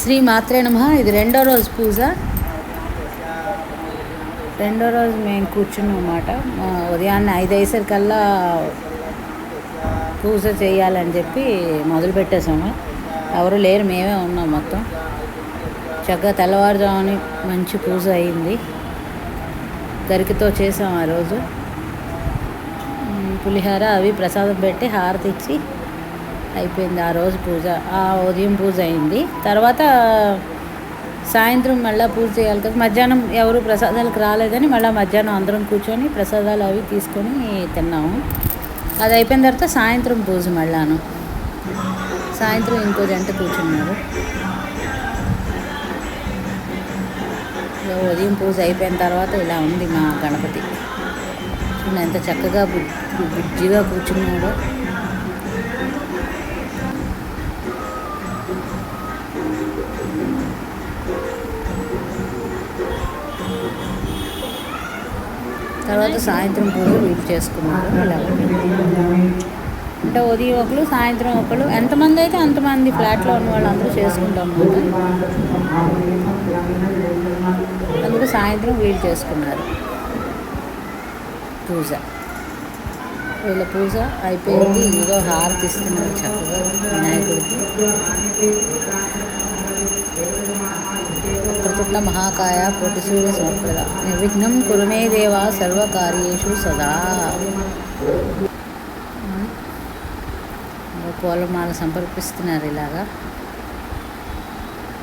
శ్రీ మాత్రే నమ. ఇది రెండో రోజు పూజ. రెండో రోజు మేము కూర్చున్నాం అన్నమాట. ఉదయాన్నే ఐదు అయ్యేసరికల్లా పూజ చేయాలని చెప్పి మొదలు పెట్టేసాము ఎవరు లేరు మేమే ఉన్నాం మొత్తం. చక్కగా తెల్లవారుజాముని మంచి పూజ అయింది. గరికతో చేసాం ఆ రోజు. పులిహార అవి ప్రసాదం పెట్టి హారతి ఇచ్చి అయిపోయింది ఆ రోజు పూజ. ఆ ఉదయం పూజ అయింది. తర్వాత సాయంత్రం మళ్ళీ పూజ చేయాలి కదా. మధ్యాహ్నం ఎవరు ప్రసాదాలకు రాలేదని మళ్ళీ మధ్యాహ్నం అందరం కూర్చొని ప్రసాదాలు అవి తీసుకొని తిన్నాము. అది అయిపోయిన తర్వాత సాయంత్రం పూజ మళ్ళాను. సాయంత్రం ఇంకో జంట కూర్చున్నారు. ఉదయం పూజ అయిపోయిన తర్వాత ఇలా ఉంది మా గణపతి. చూడండి ఎంత చక్కగా బుజ్జిగా కూర్చున్నాడో. తర్వాత సాయంత్రం పూజ వీలు చేసుకున్నారు ఇలా. అంటే ఉదయం ఒకరు సాయంత్రం ఒకరు ఎంతమంది అయితే అంతమంది ఫ్లాట్లో ఉన్న వాళ్ళందరూ చేసుకుంటాం అన్నమాట. అందుకు సాయంత్రం వీలు చేసుకున్నారు. పూజ. వీళ్ళ పూజ అయిపోయింది. ఏదో హారతి ఇస్తున్నారు చక్కగా వినాయకుడికి. ప్రతుట్ల మహాకాయ కోటిసూర్య సమప్రద నిర్విఘ్నం కురుమే దేవ సర్వకార్యేషు సదా పూలమాల సమర్పిస్తున్నారు ఇలాగా.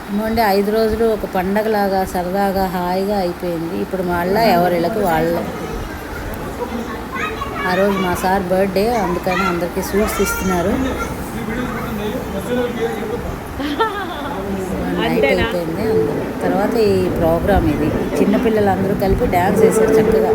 ఏమంటే ఐదు రోజులు ఒక పండగలాగా సరదాగా హాయిగా అయిపోయింది. ఇప్పుడు మళ్ళీ ఎవరిళ్ళకి వాళ్ళ. ఆ రోజు మా సార్ బర్త్డే అందుకని అందరికీ స్వీట్స్ ఇస్తున్నారు. నైట్ అయిపోయింది. తర్వాత ఈ ప్రోగ్రామ్ ఇది. చిన్నపిల్లలందరూ కలిపి డ్యాన్స్ వేశారు చక్కగా.